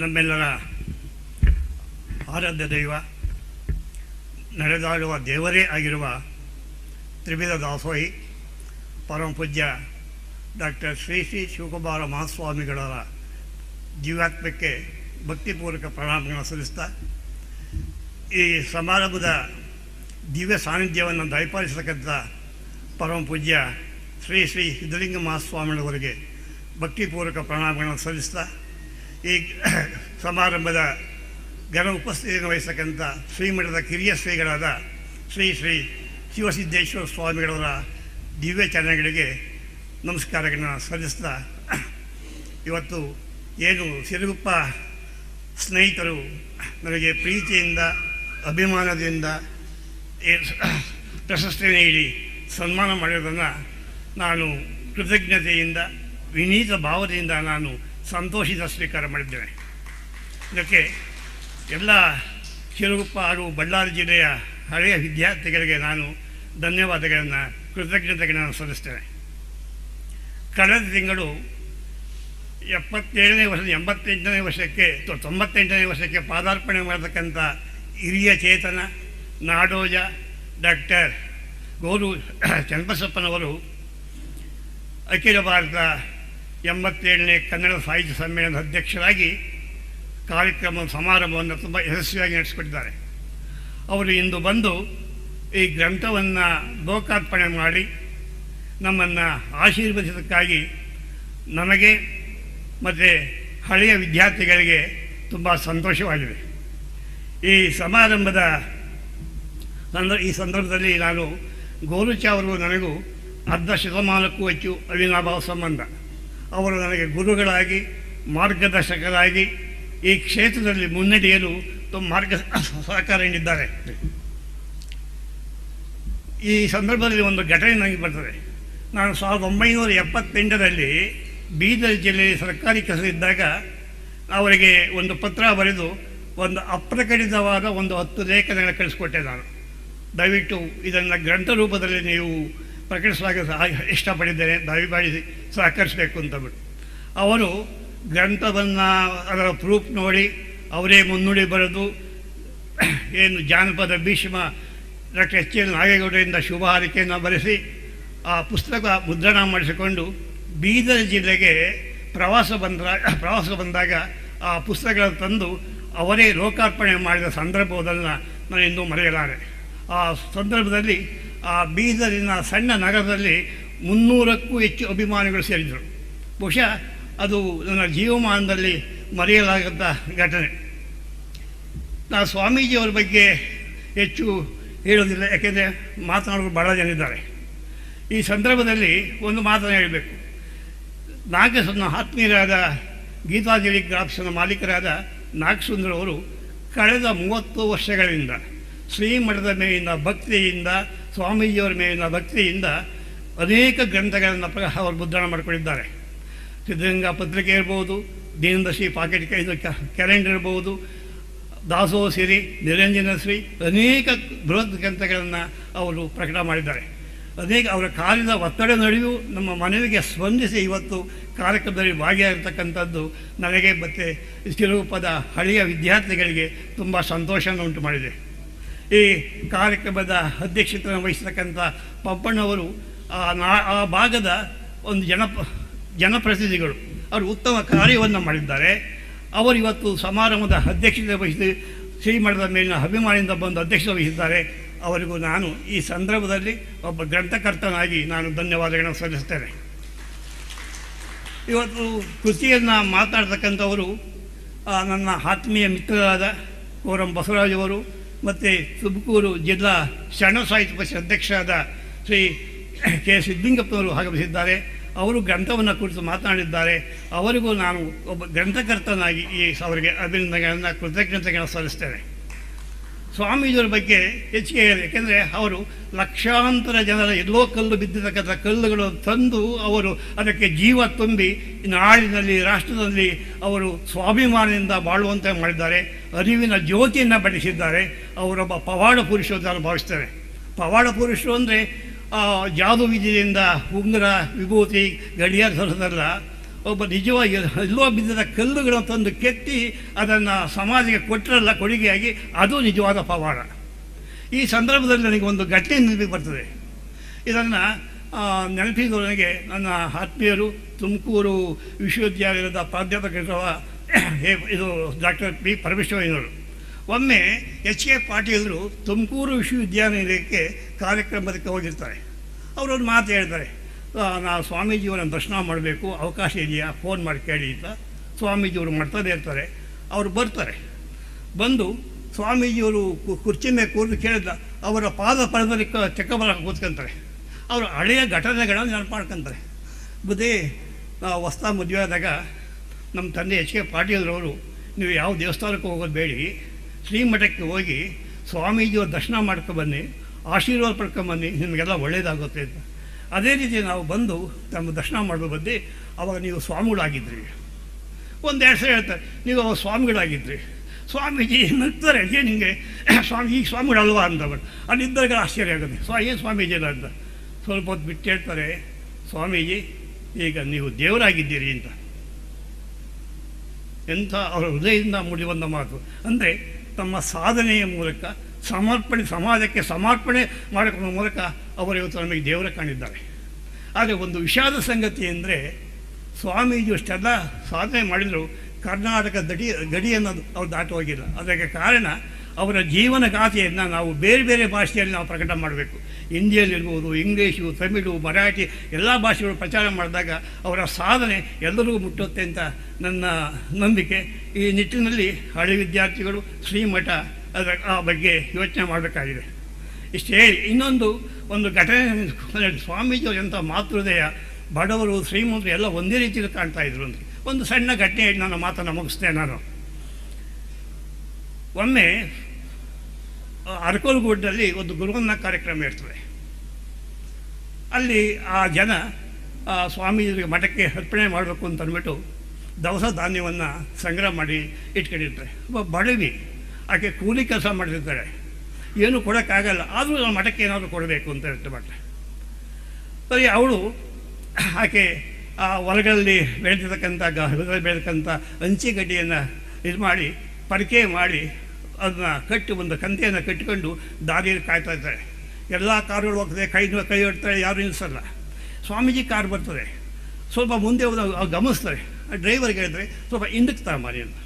ನಮ್ಮೆಲ್ಲರ ಆರಾಧ್ಯ ದೈವ, ನಡೆದಾಡುವ ದೇವರೇ ಆಗಿರುವ ತ್ರಿವಿಧ ದಾಸೋಹಿ, ಪರಮ ಪೂಜ್ಯ ಡಾಕ್ಟರ್ ಶ್ರೀ ಶ್ರೀ ಶಿವಕುಮಾರ ಮಹಾಸ್ವಾಮಿಗಳ ಜೀವಾತ್ಮಕ್ಕೆ ಭಕ್ತಿಪೂರ್ವಕ ಪ್ರಣಾಮಗಳನ್ನು ಸಲ್ಲಿಸ್ತಾ, ಈ ಸಮಾರಂಭದ ದಿವ್ಯ ಸಾನ್ನಿಧ್ಯವನ್ನು ದಯಪಾಲಿಸತಕ್ಕಂಥ ಪರಮ ಪೂಜ್ಯ ಶ್ರೀ ಶ್ರೀ ಸಿದ್ಧಲಿಂಗ ಮಹಾಸ್ವಾಮಿಗಳವರಿಗೆ ಭಕ್ತಿಪೂರ್ವಕ ಪ್ರಣಾಮಗಳನ್ನು ಸಲ್ಲಿಸ್ತಾ ಈ ಸಮಾರಂಭದ ಘನ ಉಪಸ್ಥಿತಿಯನ್ನು ವಹಿಸತಕ್ಕಂಥ ಶ್ರೀಮಠದ ಕಿರಿಯ ಶ್ರೀಗಳಾದ ಶ್ರೀ ಶ್ರೀ ಶಿವಸಿದ್ದೇಶ್ವರ ಸ್ವಾಮಿಗಳವರ ದಿವ್ಯ ಚರಣಗಳಿಗೆ ನಮಸ್ಕಾರಗಳನ್ನು ಸಲ್ಲಿಸ್ತಾ ಇವತ್ತು ಏನು ಸಿರುಗುಪ್ಪ ಸ್ನೇಹಿತರು ನನಗೆ ಪ್ರೀತಿಯಿಂದ, ಅಭಿಮಾನದಿಂದ ಪ್ರಶಸ್ತಿ ನೀಡಿ ಸನ್ಮಾನ ಮಾಡಿರೋದನ್ನು ನಾನು ಕೃತಜ್ಞತೆಯಿಂದ, ವಿನೀತ ಭಾವದಿಂದ ನಾನು ಸಂತೋಷದಿಂದ ಸ್ವೀಕಾರ ಮಾಡಿದ್ದೇವೆ. ಇದಕ್ಕೆ ಎಲ್ಲ ಶಿರಗುಪ್ಪ ಹಾಗೂ ಬಳ್ಳಾರಿ ಜಿಲ್ಲೆಯ ಹಳೆಯ ವಿದ್ಯಾರ್ಥಿಗಳಿಗೆ ನಾನು ಧನ್ಯವಾದಗಳನ್ನು, ಕೃತಜ್ಞತೆಗಳನ್ನು ಸಲ್ಲಿಸ್ತೇನೆ. ಕಳೆದ ತಿಂಗಳು ಎಪ್ಪತ್ತೇಳನೇ ವರ್ಷ, ಎಂಬತ್ತೆಂಟನೇ ವರ್ಷಕ್ಕೆ ತೊಂಬತ್ತೆಂಟನೇ ವರ್ಷಕ್ಕೆ ಪಾದಾರ್ಪಣೆ ಮಾಡತಕ್ಕಂಥ ಹಿರಿಯ ಚೇತನ, ನಾಡೋಜ ಡಾಕ್ಟರ್ ಗೋರು ಚನ್ನಬಸಪ್ಪನವರು ಅಖಿಲ ಭಾರತ ಎಂಬತ್ತೇಳನೇ ಕನ್ನಡ ಸಾಹಿತ್ಯ ಸಮ್ಮೇಳನದ ಅಧ್ಯಕ್ಷರಾಗಿ ಕಾರ್ಯಕ್ರಮ ಸಮಾರಂಭವನ್ನು ತುಂಬ ಯಶಸ್ವಿಯಾಗಿ ನಡೆಸಿಕೊಟ್ಟಿದ್ದಾರೆ. ಅವರು ಇಂದು ಬಂದು ಈ ಗ್ರಂಥವನ್ನು ಲೋಕಾರ್ಪಣೆ ಮಾಡಿ ನಮ್ಮನ್ನು ಆಶೀರ್ವದಿಸೋದಕ್ಕಾಗಿ ನನಗೆ ಮತ್ತು ಹಳೆಯ ವಿದ್ಯಾರ್ಥಿಗಳಿಗೆ ತುಂಬ ಸಂತೋಷವಾಗಿದೆ. ಈ ಸಮಾರಂಭದ ಸಂದರ್, ಈ ಸಂದರ್ಭದಲ್ಲಿ ನಾನು ಗೋರುಚ ಅವರು ನನಗೂ ಅರ್ಧ ಶತಮಾನಕ್ಕೂ ಹೆಚ್ಚು ಅವಿನಾಭಾವ ಸಂಬಂಧ. ಅವರು ನನಗೆ ಗುರುಗಳಾಗಿ, ಮಾರ್ಗದರ್ಶಕರಾಗಿ ಈ ಕ್ಷೇತ್ರದಲ್ಲಿ ಮುನ್ನಡೆಯಲು ತುಂಬ ಮಾರ್ಗ ಸಹಕಾರ ನೀಡಿದ್ದಾರೆ. ಈ ಸಂದರ್ಭದಲ್ಲಿ ಒಂದು ಘಟನೆ ನನಗೆ ಬರ್ತದೆ. ನಾನು ಸಾವಿರದ ಒಂಬೈನೂರ ಎಪ್ಪತ್ತೆಂಟರಲ್ಲಿ ಬೀದರ್ ಜಿಲ್ಲೆಯಲ್ಲಿ ಸರ್ಕಾರಿ ಕೆಲಸದಿದ್ದಾಗ ಅವರಿಗೆ ಒಂದು ಪತ್ರ ಬರೆದು ಒಂದು ಅಪ್ರಕಟಿತವಾದ ಒಂದು ಹತ್ತು ಲೇಖನಗಳನ್ನು ಕಳಿಸ್ಕೊಟ್ಟೆ ನಾನು. ದಯವಿಟ್ಟು ಇದನ್ನು ಗ್ರಂಥ ರೂಪದಲ್ಲಿ ನೀವು ಪ್ರಕಟಿಸುವಾಗ ಸಹ ಇಷ್ಟಪಟ್ಟಿದ್ದೇನೆ ದಯಮಾಡಿ ಸಹಕರಿಸಬೇಕು ಅಂತ ಅವರು ಗ್ರಂಥವನ್ನು ಅದರ ಪ್ರೂಫ್ ನೋಡಿ, ಅವರೇ ಮುನ್ನುಡಿ ಬರೆದು, ಏನು ಜಾನಪದ ಭೀಷ್ಮ ಡಾಕ್ಟರ್ ಎಚ್ ಎಲ್ ನಾಗೇಗೌಡರಿಂದ ಶುಭ ಹಾರಿಕೆಯನ್ನು ಬರೆಸಿ, ಆ ಪುಸ್ತಕ ಮುದ್ರಣ ಮಾಡಿಸಿಕೊಂಡು ಬೀದರ್ ಜಿಲ್ಲೆಗೆ ಪ್ರವಾಸ ಬಂದ ಪ್ರವಾಸ ಬಂದಾಗ ಆ ಪುಸ್ತಕಗಳನ್ನು ತಂದು ಅವರೇ ಲೋಕಾರ್ಪಣೆ ಮಾಡಿದ ಸಂದರ್ಭವನ್ನು ನಾನು ಇನ್ನೂ ಮರೆಯಲಾರೆ. ಆ ಸಂದರ್ಭದಲ್ಲಿ ಆ ಬೀದರಿನ ಸಣ್ಣ ನಗರದಲ್ಲಿ ಮುನ್ನೂರಕ್ಕೂ ಹೆಚ್ಚು ಅಭಿಮಾನಿಗಳು ಸೇರಿದರು. ಬಹುಶಃ ಅದು ನನ್ನ ಜೀವಮಾನದಲ್ಲಿ ಮರೆಯಲಾಗದ ಘಟನೆ. ನಾನು ಸ್ವಾಮೀಜಿಯವರ ಬಗ್ಗೆ ಹೆಚ್ಚು ಹೇಳೋದಿಲ್ಲ ಯಾಕೆಂದರೆ ಮಾತನಾಡೋರು ಬಹಳ ಜನ ಇದ್ದಾರೆ. ಈ ಸಂದರ್ಭದಲ್ಲಿ ಒಂದು ಮಾತನ್ನು ಹೇಳಬೇಕು. ನಾಗಸನ್ನ ಆತ್ಮೀಯರಾದ ಗೀತಾಂಜಲಿ ಗ್ರಾಫ್ಸ್ನ ಮಾಲೀಕರಾದ ನಾಗಸುಂದರವರು ಕಳೆದ ಮೂವತ್ತು ವರ್ಷಗಳಿಂದ ಶ್ರೀಮಠದ ಮೇಲಿನ ಭಕ್ತಿಯಿಂದ ಸ್ವಾಮೀಜಿಯವರ ಮೇಲಿನ ಭಕ್ತಿಯಿಂದ ಅನೇಕ ಗ್ರಂಥಗಳನ್ನು ಅವರು ಮುದ್ರಣ ಮಾಡಿಕೊಂಡಿದ್ದಾರೆ. ಸಿದ್ಧಗಂಗಾ ಪತ್ರಿಕೆ ಇರ್ಬೋದು ದೀನದಶಿ ಪಾಕೆಟ್ ಇದು ಕ್ಯಾಲೆಂಡರ್ ಇರ್ಬೋದು ದಾಸೋ ಸಿರಿ, ನಿರಂಜನ ಶ್ರೀ ಅನೇಕ ಬೃಹತ್ ಗ್ರಂಥಗಳನ್ನು ಅವರು ಪ್ರಕಟ ಮಾಡಿದ್ದಾರೆ. ಅನೇಕ ಅವರ ಕಾಲಿನ ಒತ್ತಡ ನಡೆಯು ನಮ್ಮ ಮನವಿಗೆ ಸ್ಪಂದಿಸಿ ಇವತ್ತು ಕಾರ್ಯಕ್ರಮದಲ್ಲಿ ಭಾಗಿಯಾಗಿರ್ತಕ್ಕಂಥದ್ದು ನನಗೆ ಮತ್ತು ಪದ ಹಳೆಯ ವಿದ್ಯಾರ್ಥಿಗಳಿಗೆ ತುಂಬ ಸಂತೋಷವನ್ನು ಉಂಟು ಮಾಡಿದೆ. ಈ ಕಾರ್ಯಕ್ರಮದ ಅಧ್ಯಕ್ಷತೆಯನ್ನು ವಹಿಸತಕ್ಕಂಥ ಪಪ್ಪಣ್ಣವರು ಆ ನಾ, ಆ ಭಾಗದ ಒಂದು ಜನಪ ಜನಪ್ರತಿನಿಧಿಗಳು, ಅವರು ಉತ್ತಮ ಕಾರ್ಯವನ್ನು ಮಾಡಿದ್ದಾರೆ. ಅವರು ಇವತ್ತು ಸಮಾರಂಭದ ಅಧ್ಯಕ್ಷತೆ ವಹಿಸಿ, ಶ್ರೀಮಠದ ಮೇಲಿನ ಅಭಿಮಾನಿಯಿಂದ ಬಂದು ಅಧ್ಯಕ್ಷತೆ ವಹಿಸಿದ್ದಾರೆ. ಅವರಿಗೂ ನಾನು ಈ ಸಂದರ್ಭದಲ್ಲಿ ಒಬ್ಬ ಗ್ರಂಥಕರ್ತನಾಗಿ ನಾನು ಧನ್ಯವಾದಗಳನ್ನು ಸಲ್ಲಿಸ್ತೇನೆ ಇವತ್ತು ಕೃತಿಯನ್ನು ಮಾತಾಡ್ತಕ್ಕಂಥವರು ನನ್ನ ಆತ್ಮೀಯ ಮಿತ್ರರಾದ ಕೋರಂ ಬಸವರಾಜವರು ಮತ್ತು ತುಮಕೂರು ಜಿಲ್ಲಾ ಶರಣ ಸಾಹಿತ್ಯ ಪರಿಷತ್ ಅಧ್ಯಕ್ಷರಾದ ಶ್ರೀ ಕೆ ಸಿದ್ದಿಂಗಪ್ಪನವರು ಆಗಮಿಸಿದ್ದಾರೆ. ಅವರು ಗ್ರಂಥವನ್ನು ಕುರಿತು ಮಾತನಾಡಿದ್ದಾರೆ. ಅವರಿಗೂ ನಾನು ಒಬ್ಬ ಗ್ರಂಥಕರ್ತನಾಗಿ ಈ ಅವರಿಗೆ ಅಭಿನಂದನೆಗಳನ್ನು, ಕೃತಜ್ಞತೆಗಳನ್ನು ಸಲ್ಲಿಸ್ತೇನೆ. ಸ್ವಾಮೀಜಿಯವರ ಬಗ್ಗೆ ಹೆಚ್ಚಿಗೆ ಯಾಕೆಂದರೆ ಅವರು ಲಕ್ಷಾಂತರ ಜನರ ಎಲ್ಲೋ ಕಲ್ಲು ಬಿದ್ದಿರತಕ್ಕಂಥ ಕಲ್ಲುಗಳು ತಂದು ಅವರು ಅದಕ್ಕೆ ಜೀವ ತುಂಬಿ ನಾಡಿನಲ್ಲಿ, ರಾಷ್ಟ್ರದಲ್ಲಿ ಅವರು ಸ್ವಾಭಿಮಾನದಿಂದ ಬಾಳುವಂತೆ ಮಾಡಿದ್ದಾರೆ. ಅರಿವಿನ ಜ್ಯೋತಿಯನ್ನು ಬಡಿಸಿದ್ದಾರೆ ಅವರೊಬ್ಬ ಪವಾಡ ಪುರುಷರು ನಾನು ಭಾವಿಸ್ತೇನೆ. ಪವಾಡ ಪುರುಷರು ಅಂದರೆ ಜಾದು ವಿದ್ಯೆಯಿಂದ ಉಂಗುರ, ವಿಭೂತಿ, ಗಡಿಯಾರ ಸರದಲ್ಲ ಒಬ್ಬ ನಿಜವಾಗಿ ಎಲ್ಲೋ ಬಿದ್ದಿದ್ದ ಕಲ್ಲುಗಳನ್ನು ತಂದು ಕೆತ್ತಿ ಅದನ್ನು ಸಮಾಜಕ್ಕೆ ಕೊಟ್ಟರಲ್ಲ ಕೊಡುಗೆಯಾಗಿ, ಅದು ನಿಜವಾದ ಪವಾಡ. ಈ ಸಂದರ್ಭದಲ್ಲಿ ನನಗೆ ಒಂದು ಗಟ್ಟಿ ನೆನಪಿಗೆ ಬರ್ತದೆ. ಇದನ್ನು ನೆನಪಿದ್ದು ನನಗೆ ನನ್ನ ಆತ್ಮೀಯರು, ತುಮಕೂರು ವಿಶ್ವವಿದ್ಯಾಲಯದ ಪ್ರಾಧ್ಯಾಪಕ ಇದು ಡಾಕ್ಟರ್ ಪಿ ಪರಮೇಶ್ವರಯ್ಯನವರು. ಒಮ್ಮೆ ಎಚ್ ಕೆ ಪಾಟೀಲರು ತುಮಕೂರು ವಿಶ್ವವಿದ್ಯಾನಿಲಯಕ್ಕೆ ಕಾರ್ಯಕ್ರಮಕ್ಕೆ ಹೋಗಿರ್ತಾರೆ. ಅವರೊಂದು ಮಾತು ಹೇಳ್ತಾರೆ. ನಾವು ಸ್ವಾಮೀಜಿಯವರನ್ನು ದರ್ಶನ ಮಾಡಬೇಕು, ಅವಕಾಶ ಇದೆಯಾ? ಫೋನ್ ಮಾಡಿ ಕೇಳಿ ಅಂತ ಸ್ವಾಮೀಜಿಯವರು ಮಾಡ್ತಾನೆ ಇರ್ತಾರೆ ಅವರು ಬರ್ತಾರೆ. ಬಂದು ಸ್ವಾಮೀಜಿಯವರು ಕುರ್ಚಿ ಮೇಲೆ ಕೂರ್ದು ಕೇಳಿದ, ಅವರ ಪಾದ ಪರದಲ್ಲಿ ಕ ಚಕ್ಕಬರ ಕೂತ್ಕೊಂತಾರೆ. ಅವರು ಹಳೆಯ ಘಟನೆಗಳನ್ನು ನೆನಪು ಮಾಡ್ಕೊಂತಾರೆ ಬುದ್ಧಿ ಹೊಸ್ತಾ ಮದುವೆ ಆದಾಗ ನಮ್ಮ ತಂದೆ ಎಚ್ ಕೆ ಪಾಟೀಲ್ರವರು, ನೀವು ಯಾವ ದೇವಸ್ಥಾನಕ್ಕೆ ಹೋಗೋದು ಬೇಡಿ, ಶ್ರೀಮಠಕ್ಕೆ ಹೋಗಿ ಸ್ವಾಮೀಜಿಯವ್ರ ದರ್ಶನ ಮಾಡ್ಕೊಬನ್ನಿ ಆಶೀರ್ವಾದ ಪಡ್ಕೊಂಬನ್ನಿ ನಿಮಗೆಲ್ಲ ಒಳ್ಳೆಯದಾಗುತ್ತೆ ಅಂತ. ಅದೇ ರೀತಿ ನಾವು ಬಂದು ತಮ್ಮ ದರ್ಶನ ಮಾಡಲು ಬಂದು ಅವಾಗ ನೀವು ಸ್ವಾಮಿಗಳಾಗಿದ್ರಿ. ಒಂದು ಹೆಸರು ಹೇಳ್ತಾರೆ, ನೀವು ಅವಾಗ ಸ್ವಾಮಿಗಳಾಗಿದ್ರಿ. ಸ್ವಾಮೀಜಿ ನಗ್ತಾರೆ ಏನು ಹಿಂಗೆ ಸ್ವಾಮಿ ಈಗ ಸ್ವಾಮಿಗಳಲ್ವಾ? ಅಂತವರು ಅಲ್ಲಿದ್ದಾಗ ಆಶ್ಚರ್ಯ ಆಗುತ್ತೆ. ಸ್ವಾ, ಏನು ಸ್ವಾಮೀಜಿ ಇಲ್ಲ ಅಂತ? ಸ್ವಲ್ಪ ಹೊತ್ತು ಬಿಟ್ಟು ಹೇಳ್ತಾರೆ, ಸ್ವಾಮೀಜಿ, ಈಗ ನೀವು ದೇವರಾಗಿದ್ದೀರಿ ಅಂತ. ಎಂಥ ಅವರ ಹೃದಯದಿಂದ ಮುಡಿಬಂದ ಮಾತು. ಅಂದರೆ ತಮ್ಮ ಸಾಧನೆಯ ಮೂಲಕ ಸಮರ್ಪಣೆ, ಸಮಾಜಕ್ಕೆ ಸಮರ್ಪಣೆ ಮಾಡಿಕೊಳ್ಳುವ ಮೂಲಕ ಅವರು ಇವತ್ತು ನಮಗೆ ದೇವರ ಕಾಣಿದ್ದಾರೆ. ಆದರೆ ಒಂದು ವಿಷಾದ ಸಂಗತಿ ಅಂದರೆ ಸ್ವಾಮೀಜಿ ಅಷ್ಟೆಲ್ಲ ಸಾಧನೆ ಮಾಡಿದರು. ಕರ್ನಾಟಕ ದಡಿ ಗಡಿಯನ್ನು ಅವ್ರು ದಾಟೋಗಿಲ್ಲ ಅದಕ್ಕೆ ಕಾರಣ ಅವರ ಜೀವನ ಗಾಥೆಯನ್ನು ನಾವು ಬೇರೆ ಬೇರೆ ಭಾಷೆಯಲ್ಲಿ ನಾವು ಪ್ರಕಟ ಮಾಡಬೇಕು. ಹಿಂದಿಯಲ್ಲಿರ್ಬೋದು ಇಂಗ್ಲೀಷು, ತಮಿಳು, ಮರಾಠಿ ಎಲ್ಲ ಭಾಷೆಗಳು ಪ್ರಚಾರ ಮಾಡಿದಾಗ ಅವರ ಸಾಧನೆ ಎಲ್ಲರಿಗೂ ಮುಟ್ಟುತ್ತೆ ಅಂತ ನನ್ನ ನಂಬಿಕೆ. ಈ ನಿಟ್ಟಿನಲ್ಲಿ ಹಳೆ ವಿದ್ಯಾರ್ಥಿಗಳು ಶ್ರೀಮಠ ಅದರ ಆ ಬಗ್ಗೆ ಯೋಚನೆ ಮಾಡಬೇಕಾಗಿದೆ. ಇಷ್ಟು ಹೇಳಿ, ಇನ್ನೊಂದು ಒಂದು ಘಟನೆ ಅಂದರೆ ಸ್ವಾಮೀಜಿಯವರು ಎಂಥ ಮಾತೃದಯ, ಬಡವರು, ಶ್ರೀಮಂತರು ಎಲ್ಲ ಒಂದೇ ರೀತಿಯಲ್ಲಿ ಕಾಣ್ತಾ ಇದ್ರು ಅಂತ ಒಂದು ಸಣ್ಣ ಘಟನೆ ನನ್ನ ಮಾತನ್ನು ಮುಗಿಸ್ತೇನೆ ನಾನು. ಒಮ್ಮೆ ಅರಕೋಲಗೂಡಲ್ಲಿ ಒಂದು ಗುರುವನ್ನ ಕಾರ್ಯಕ್ರಮ ಇರ್ತದೆ. ಅಲ್ಲಿ ಆ ಜನ ಸ್ವಾಮೀಜಿಗೆ ಮಠಕ್ಕೆ ಅರ್ಪಣೆ ಮಾಡಬೇಕು ಅಂತ ಅಂದ್ಬಿಟ್ಟು ದವಸ ಧಾನ್ಯವನ್ನು ಸಂಗ್ರಹ ಮಾಡಿ ಇಟ್ಕೊಂಡಿರ್ತಾರೆ. ಒಬ್ಬ ಬಡವಿ ಆಕೆ ಕೂಲಿ ಕೆಲಸ ಮಾಡ್ತಿರ್ತಾಳೆ ಏನು ಕೊಡೋಕ್ಕಾಗಲ್ಲ. ಆದರೂ ನಾನು ಮಠಕ್ಕೆ ಏನಾದರೂ ಕೊಡಬೇಕು ಅಂತ ಇರುತ್ತೆ ಮಠ ಸರಿ, ಅವಳು ಆಕೆ ಆ ಹೊಲಗಳಲ್ಲಿ ಬೆಳೆದಿರ್ತಕ್ಕಂಥ ಗ, ಹೊಲದಲ್ಲಿ ಬೆಳೆದಕ್ಕಂಥ ಹಂಚಿಗಡ್ಡಿಯನ್ನು ಇದು ಮಾಡಿ ಪಡಿಕೆ ಮಾಡಿ ಅದನ್ನ ಕಟ್ಟಿ ಒಂದು ಕಂತೆಯನ್ನು ಕಟ್ಟಿಕೊಂಡು ದಾರಿಯಲ್ಲಿ ಕಾಯ್ತಾ ಇರ್ತಾರೆ. ಎಲ್ಲ ಕಾರುಗಳು ಹೋಗ್ತದೆ, ಕೈ ಕೈ ಹೊಡ್ತಾರೆ ಯಾರು ನಿಲ್ಲಿಸಲ್ಲ ಸ್ವಾಮೀಜಿ ಕಾರ್ ಬರ್ತದೆ. ಸ್ವಲ್ಪ ಮುಂದೆ ಅವ್ರು ಗಮನಿಸ್ತಾರೆ. ಡ್ರೈವರ್ಗೆ ಹೇಳಿದ್ರೆ, ಸ್ವಲ್ಪ ಹಿಂದಕ್ಕೆ ತಗೊಂಬರಿ ಅಂತ.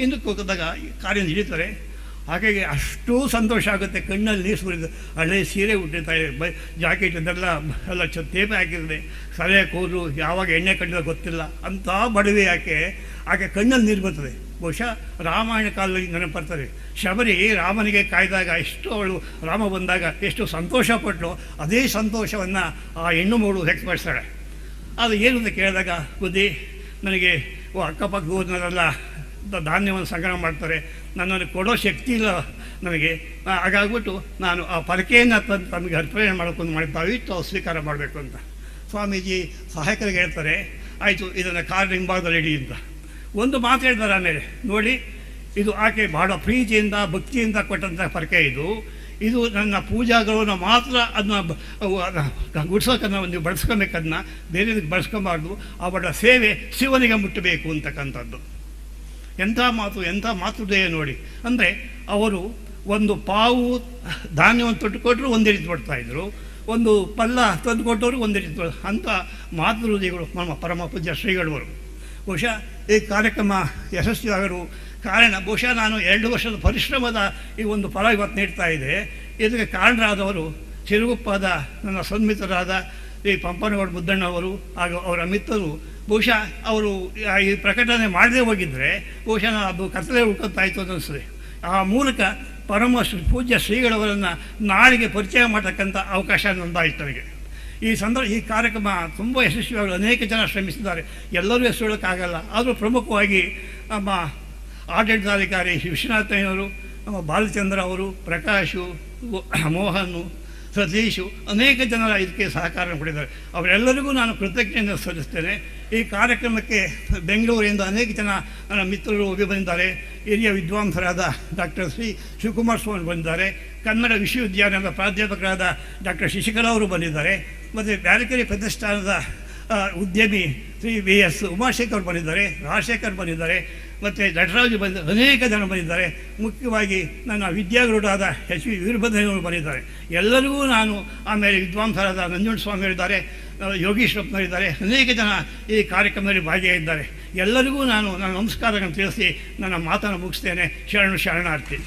ಹಿಂದಕ್ಕೆ ಹೋಗಿದಾಗ ಕಾರ್ಯ ಹಿಡಿತಾರೆ ಹಾಗಾಗಿ ಅಷ್ಟು ಸಂತೋಷ ಆಗುತ್ತೆ. ಕಣ್ಣಲ್ಲಿ ನೀರು ಸುರಿದು ಹಳೆ ಸೀರೆ ಉಟ್ಟಿರ್ತಾರೆ. ಬ, ಜಾಕೆಟ್ ಅದೆಲ್ಲ ಎಲ್ಲ ಚ, ತೇಪೆ ಹಾಕಿರ್ತದೆ ಸಲಹೆ ಕೂದಲು ಯಾವಾಗ ಎಣ್ಣೆ ಕಟ್ಟಿದ ಗೊತ್ತಿಲ್ಲ. ಅಂಥ ಬಡವೆ ಯಾಕೆ? ಆಕೆ ಕಣ್ಣಲ್ಲಿ ನೀರು ಬರ್ತದೆ. ಬಹುಶಃ ರಾಮಾಯಣ ಕಾಲದಲ್ಲಿ ಬರ್ತದೆ. ಶಬರಿ ರಾಮನಿಗೆ ಕಾಯ್ದಾಗ ಎಷ್ಟು ಅವಳು ರಾಮ ಬಂದಾಗ ಎಷ್ಟು ಸಂತೋಷಪಟ್ಟಳು ಅದೇ ಸಂತೋಷವನ್ನು ಆ ಹೆಣ್ಣು ಮಗಳು ವ್ಯಕ್ತಪಡಿಸ್ತಾಳೆ. ಅದು ಏನು ಅಂತ ಕೇಳಿದಾಗ, ಬುದ್ಧಿ, ನನಗೆ ಓ ಅಕ್ಕಪಕ್ಕ ದ- ಧಾನ್ಯವನ್ನು ಸಂಗ್ರಹ ಮಾಡ್ತಾರೆ. ನನ್ನನ್ನು ಕೊಡೋ ಶಕ್ತಿ ಇಲ್ಲ ನನಗೆ. ಹಾಗಾಗ್ಬಿಟ್ಟು ನಾನು ಆ ಪರಕೆಯನ್ನು ತಂದು ತಮಗೆ ಅರ್ಪಣೆ ಮಾಡ್ಕೊಂಡು ಮಾಡಿ ದಯವಿಟ್ಟು ಅವ್ರು ಸ್ವೀಕಾರ ಮಾಡಬೇಕು ಅಂತ. ಸ್ವಾಮೀಜಿ ಸಹಾಯಕರಿಗೆ ಹೇಳ್ತಾರೆ, ಆಯಿತು, ಇದನ್ನು ಕಾರ್ ಹಿಂಭಾಗದಲ್ಲಿ ಇಡಿ ಅಂತ. ಒಂದು ಮಾತು ಹೇಳ್ತಾರೆ ಆಮೇಲೆ, ನೋಡಿ, ಇದು ಆಕೆ ಬಹಳ ಪ್ರೀತಿಯಿಂದ, ಭಕ್ತಿಯಿಂದ ಕೊಟ್ಟಂಥ ಪರಕೆ ಇದು. ಇದು ನನ್ನ ಪೂಜಾಗಳನ್ನು ಮಾತ್ರ ಅದನ್ನ ಗುಡ್ಸೋಕನ್ನ ನೀವು ಬಳಸ್ಕೊಬೇಕದನ್ನ ಬೇರೆ ಬಳಸ್ಕೊಬಾರ್ದು ಅವಳ ಸೇವೆ ಶಿವನಿಗೆ ಮುಟ್ಟಬೇಕು ಅಂತಕ್ಕಂಥದ್ದು. ಎಂಥ ಮಾತು, ಎಂಥ ಮಾತೃದಯ ನೋಡಿ. ಅಂದರೆ ಅವರು ಒಂದು ಪಾವು ಧಾನ್ಯವನ್ನು ತೊಟ್ಟುಕೊಟ್ರು ಒಂದೇ ರೀತಿ ಇದ್ರು. ಒಂದು ಪಲ್ಲ ತಂದು ಕೊಟ್ಟವರು ಒಂದೇ ರೀತಿ ಅಂಥ ಮಾತೃಹೃದಯಗಳು ನಮ್ಮ ಪರಮ ಪೂಜ್ಯ ಶ್ರೀಗಳವರು. ಬಹುಶಃ ಈ ಕಾರ್ಯಕ್ರಮ ಯಶಸ್ವಿಯಾಗಲು ಕಾರಣ, ಬಹುಶಃ ನಾನು ಎರಡು ವರ್ಷದ ಪರಿಶ್ರಮದ ಈ ಒಂದು ಫಲ ಇವತ್ತು ನೀಡ್ತಾ ಇದೆ. ಇದಕ್ಕೆ ಕಾರಣರಾದವರು, ಚಿರುಗುಪ್ಪದ ನನ್ನ ಸನ್ಮಿತರಾದ ಈ ಪಂಪನಗೌಡ ಮುದ್ದಣ್ಣವರು ಹಾಗೂ ಅವರ ಮಿತ್ರರು, ಬಹುಶಃ ಅವರು ಈ ಪ್ರಕಟಣೆ ಮಾಡದೇ ಹೋಗಿದ್ದರೆ ಬಹುಶಃ ಅದು ಕತ್ತಲೆ ಉಳ್ಕೊತಾಯಿತು ಅನ್ನಿಸ್ತದೆ. ಆ ಮೂಲಕ ಪರಮ ಪೂಜ್ಯ ಶ್ರೀಗಳವರನ್ನು ನಾಳೆಗೆ ಪರಿಚಯ ಮಾಡತಕ್ಕಂಥ ಅವಕಾಶ ನೊಂದಾಯಿತು ನನಗೆ ಈ ಸಂದರ್ಭ, ಈ ಕಾರ್ಯಕ್ರಮ ತುಂಬ ಯಶಸ್ವಿಯಾಗಲು ಅನೇಕ ಜನ ಶ್ರಮಿಸಿದ್ದಾರೆ. ಎಲ್ಲರೂ ಹೆಸರು ಹೇಳೋಕ್ಕಾಗಲ್ಲ ಆದರೂ ಪ್ರಮುಖವಾಗಿ ನಮ್ಮ ಆಡಳಿತಾಧಿಕಾರಿ ವಿಶ್ವನಾಥಯ್ಯನವರು, ನಮ್ಮ ಬಾಲಚಂದ್ರ ಅವರು, ಪ್ರಕಾಶು, ಮೋಹನ್ ಸತೀಶು ಅನೇಕ ಜನರ ಇದಕ್ಕೆ ಸಹಕಾರ ಕೊಟ್ಟಿದ್ದಾರೆ. ಅವರೆಲ್ಲರಿಗೂ ನಾನು ಕೃತಜ್ಞತೆಯನ್ನು ಸಲ್ಲಿಸ್ತೇನೆ. ಈ ಕಾರ್ಯಕ್ರಮಕ್ಕೆ ಬೆಂಗಳೂರಿಂದ ಅನೇಕ ಜನ ನನ್ನ ಮಿತ್ರರು ಹೋಗಿ ಬಂದಿದ್ದಾರೆ. ಹಿರಿಯ ವಿದ್ವಾಂಸರಾದ ಡಾಕ್ಟರ್ ಶ್ರೀ ಶಿವಕುಮಾರ್ ಸ್ವಾಮಿ ಬಂದಿದ್ದಾರೆ. ಕನ್ನಡ ವಿಶ್ವವಿದ್ಯಾಲಯದ ಪ್ರಾಧ್ಯಾಪಕರಾದ ಡಾಕ್ಟರ್ ಶಶಿಕಲಾ ಅವರು ಬಂದಿದ್ದಾರೆ. ಮತ್ತು ಬ್ಯಾರಿಕರಿ ಪ್ರತಿಷ್ಠಾನದ ಉದ್ಯಮಿ ಶ್ರೀ ವಿ ಎಸ್ ಉಮಾಶೇಖರ್ ಬಂದಿದ್ದಾರೆ. ರಾಜಶೇಖರ್ ಬಂದಿದ್ದಾರೆ. ಮತ್ತು ನಟರಾಜು ಬಂದ ಅನೇಕ ಜನ ಬಂದಿದ್ದಾರೆ. ಮುಖ್ಯವಾಗಿ ನನ್ನ ವಿದ್ಯಾಗುರುಡಾದ ಎಚ್ ವಿ ವೀರಭದ್ರಯ್ಯವರು ಬಂದಿದ್ದಾರೆ. ಎಲ್ಲರಿಗೂ ನಾನು ಆಮೇಲೆ ವಿದ್ವಾಂಸರಾದ ನಂಜುಂಡ ಇದ್ದಾರೆ ಯೋಗೀಶ್ವರಪ್ಪನವರಿದ್ದಾರೆ ಅನೇಕ ಜನ ಈ ಕಾರ್ಯಕ್ರಮದಲ್ಲಿ ಭಾಗಿಯಾಗಿದ್ದಾರೆ. ಎಲ್ಲರಿಗೂ ನಾನು ನನ್ನ ನಮಸ್ಕಾರಗಳನ್ನು ತಿಳಿಸಿ ನನ್ನ ಮಾತನ್ನು ಮುಗಿಸ್ತೇನೆ. ಶರಣು ಶರಣಾರ್ಥಿ.